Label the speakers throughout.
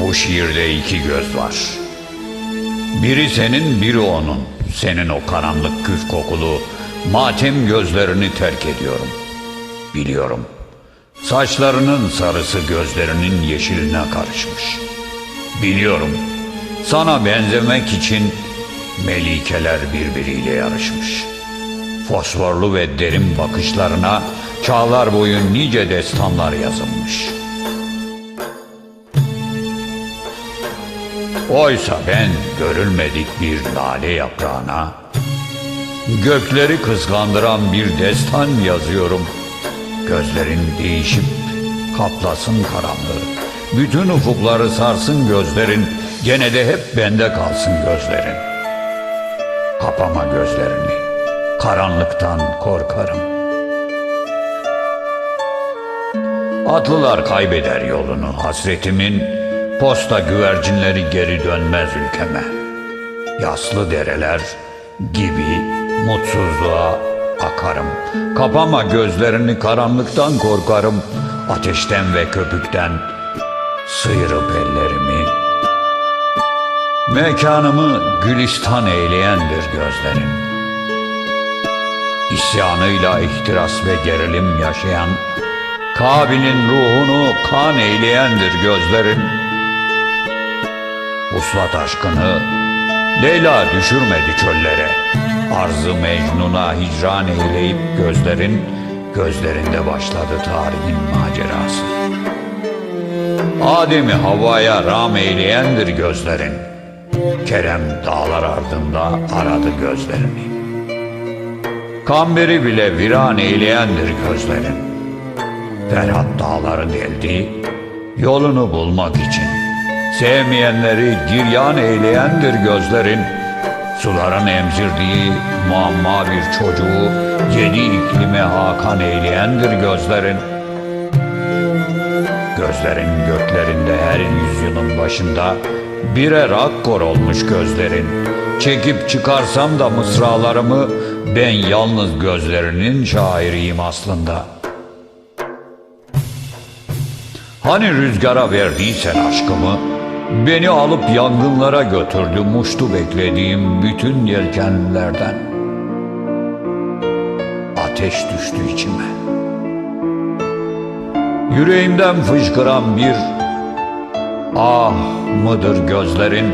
Speaker 1: Bu şiirde iki göz var. Biri senin, biri onun. Senin o karanlık küf kokulu matem gözlerini terk ediyorum. Biliyorum. Saçlarının sarısı gözlerinin yeşiline karışmış. Biliyorum. Sana benzemek için melikeler birbiriyle yarışmış. Fosforlu ve derin bakışlarına çağlar boyu nice destanlar yazılmış. Oysa ben görülmedik bir lale yaprağına Gökleri kıskandıran bir destan yazıyorum. Gözlerin değişip kaplasın karanlığı. Bütün ufukları sarsın gözlerin. Gene de hep bende kalsın gözlerin. Kapama gözlerini. Karanlıktan korkarım. Atlılar kaybeder yolunu hasretimin Posta güvercinleri geri dönmez ülkeme. Yaslı dereler gibi mutsuzluğa akarım. Kapama gözlerini karanlıktan korkarım. Ateşten ve köpükten sıyırıp ellerimi. Mekanımı gülistan eyleyendir gözlerin İsyanıyla ihtiras ve gerilim yaşayan Kabil'in ruhunu kan eyleyendir gözlerin Uslat aşkını Leyla düşürmedi çöllere. Arzı Mecnun'a hicran eyleyip gözlerin Gözlerinde başladı tarihin macerası. Adem'i havaya ram eyleyendir gözlerin. Kerem dağlar ardında aradı gözlerini. Kamberi bile viran eyleyendir gözlerin. Ferhat dağları deldi Yolunu bulmak için Sevmeyenleri giryan eyleyendir gözlerin. Suların emzirdiği muamma bir çocuğu Yedi iklime hakan eyleyendir gözlerin. Gözlerin göklerinde her yüzyılın başında Birer akkor olmuş gözlerin. Çekip çıkarsam da mısralarımı Ben yalnız gözlerinin şairiyim aslında. Hani rüzgara verdiysen aşkımı Beni alıp yangınlara götürdü Muştu beklediğim bütün yelkenlilerden Ateş düştü içime. Yüreğimden fışkıran bir Ah mıdır gözlerin?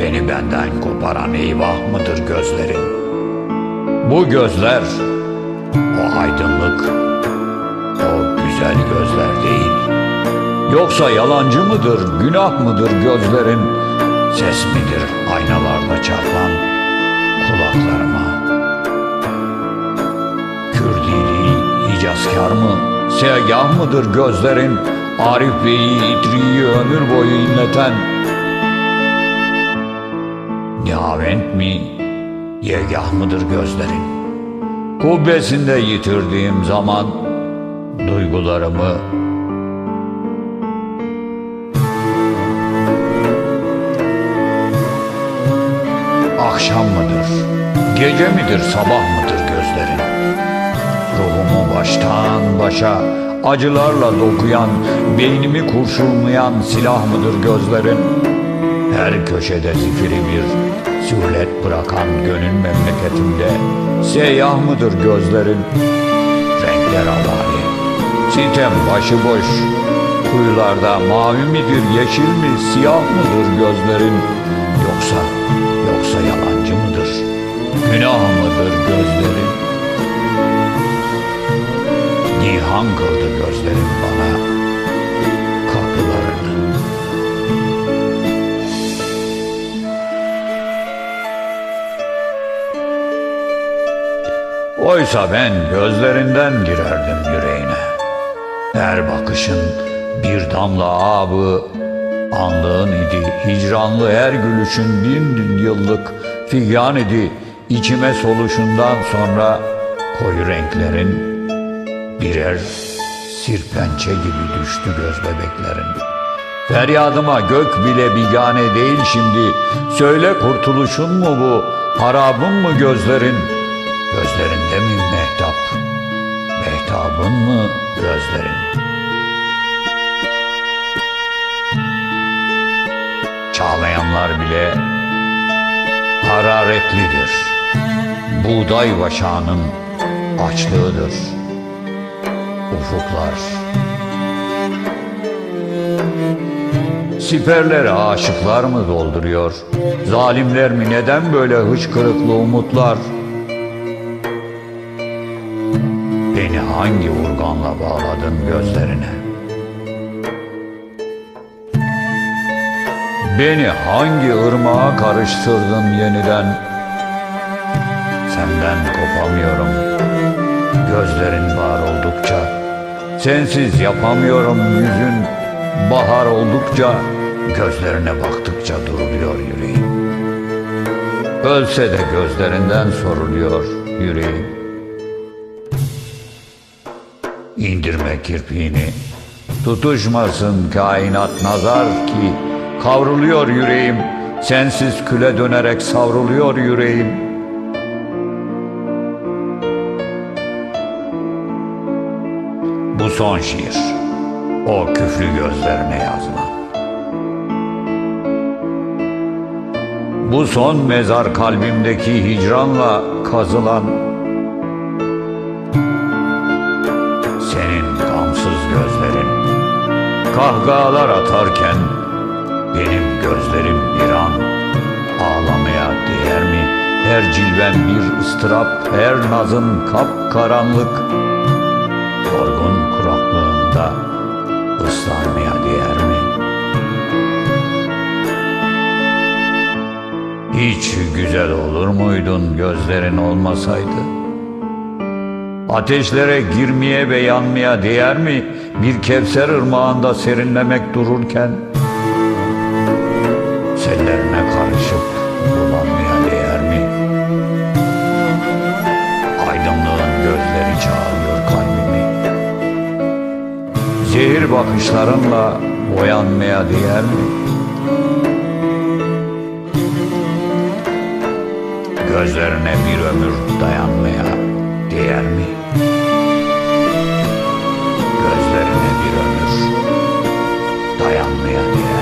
Speaker 1: Beni benden koparan eyvah mıdır gözlerin? Bu gözler O aydınlık Yoksa yalancı mıdır, günah mıdır gözlerin? Ses midir aynalarda çarpan kulaklarıma? Kürdili icazkar mı, segah mıdır gözlerin? Arif Bey'i, İtri'yi ömür boyu inleten Nihavent mi, yegah mıdır gözlerin? Kubbesinde yitirdiğim zaman duygularımı Akşam mıdır, gece midir, sabah mıdır gözlerin? Ruhumu baştan başa acılarla dokuyan, beynimi kurşunlayan silah mıdır gözlerin? Her köşede zifiri bir sürlet bırakan gönül memleketimde seyyah mıdır gözlerin? Renkler havali, sitem başıboş, kuyularda mavi midir, yeşil mi, siyah mıdır gözlerin? Günah mıdır gözlerin? Nihan kıldı gözlerin bana kapılarını. Oysa ben gözlerinden girerdim yüreğine. Her bakışın bir damla abı Anlığın idi, hicranlı her gülüşün bin yıllık figan idi. İçime soluşundan sonra koyu renklerin birer sirpençe gibi düştü göz bebeklerin. Feryadıma gök bile bigane değil şimdi. Söyle kurtuluşun mu bu, harabın mı gözlerin? Gözlerinde mi mehtap, mehtabın mı gözlerin?'' Çağlayanlar bile hararetlidir. Buğday vaşağının açlığıdır. Ufuklar. Siperleri aşıklar mı dolduruyor? Zalimler mi neden böyle hıçkırıklı umutlar? Beni hangi urganla bağladın gözlerine? Beni hangi ırmağa karıştırdın yeniden? Senden kopamıyorum. Gözlerin var oldukça. Sensiz yapamıyorum yüzün. Bahar oldukça gözlerine baktıkça duruluyor yüreğim. Ölse de gözlerinden soruluyor yüreğim. İndirme kirpiğini, tutuşmasın kainat nazar ki kavruluyor yüreğim. Sensiz küle dönerek savruluyor yüreğim. Bu son şiir. O küflü gözlerine yazma. Bu son mezar kalbimdeki hicranla kazılan senin gamsız gözlerin kahkahalar atarken benim gözlerim bir an ağlamaya değer mi? Her cilven bir ıstırap, her nazın kapkaranlık yorgun kuraklığında ıslanmaya değer mi? Hiç güzel olur muydun gözlerin olmasaydı? Ateşlere girmeye ve yanmaya değer mi? Bir Kevser ırmağında serinlemek dururken bakışlarınla boyanmaya değer mi? Gözlerine bir ömür dayanmaya değer mi? Gözlerine bir ömür dayanmaya değer mi?